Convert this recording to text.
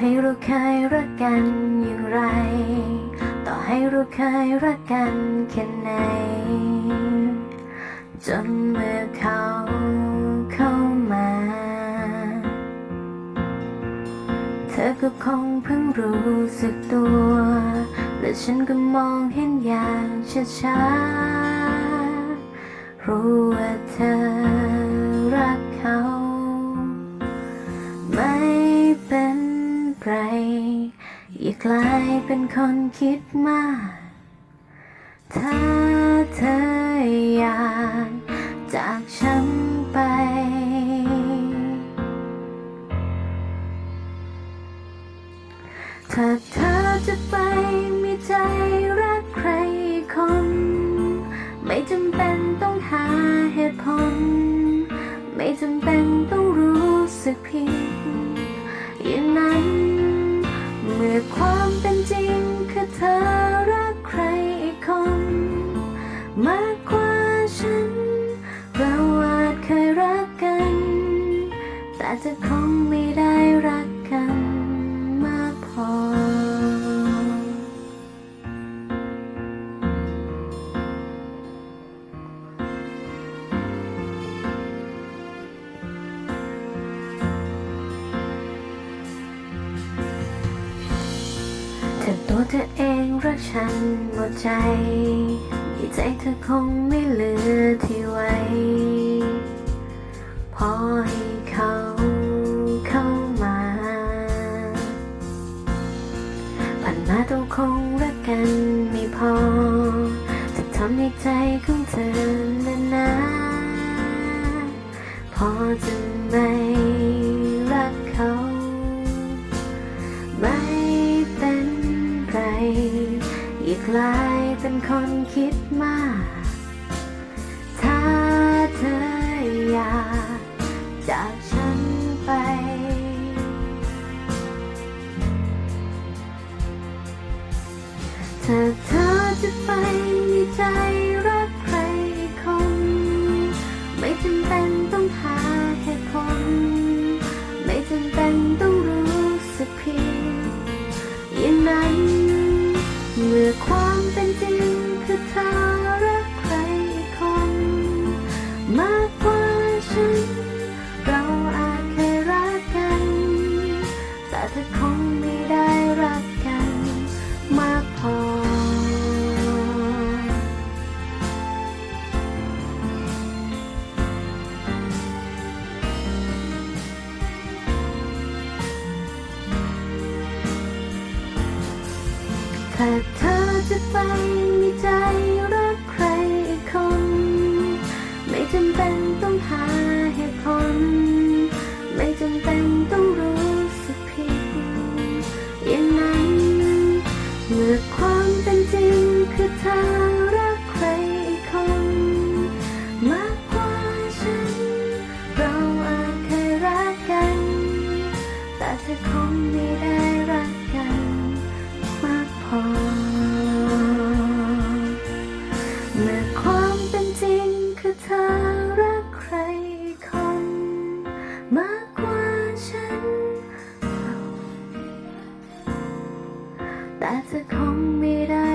ให้เราเคยรักกันอย่างไร ต่อให้เราเคยรักกันแค่ไหน จนเมื่อเขาเข้ามา เธอก็คงเพิ่งรู้สึกตัว และฉันก็มองเห็นอย่างช้าๆ กลายเป็นคนคิดมาก ถ้าเธออยากจากฉันไป ถ้าเธอจะไปมีใจรักใครอีกคน ไม่จำเป็น ถ้าตัวเธอเองรักฉันหมดใจในใจเธอคงไม่เหลือที่ไว้ พอให้เขาเข้ามา ผ่านมาเราคงรักกันไม่พอ จะทำให้ใจของเธอนั้นนะพอจะไม่รักเขา อย่ากลายเป็นคนคิดมาก ถ้าเธออยากจากฉันไป ถ้าเธอจะไปมีใจรักใครอีคน ไม่จำเป็นต้องหาเหตุผล เธอรักใครอีกคน มากกว่าฉัน เราอาจเคยรักกัน แต่เธอคงไม่ได้รักกัน มากพอ ถ้าเธอ จะไปมีใจรักใครอีกคน ไม่จำเป็นต้องหาเหตุผล ไม่จำเป็นต้องรู้สึกผิดอย่างนั้น เมื่อความเป็นจริงคือเธอรักใครอีกคนมาก แต่จะคงไม่ได้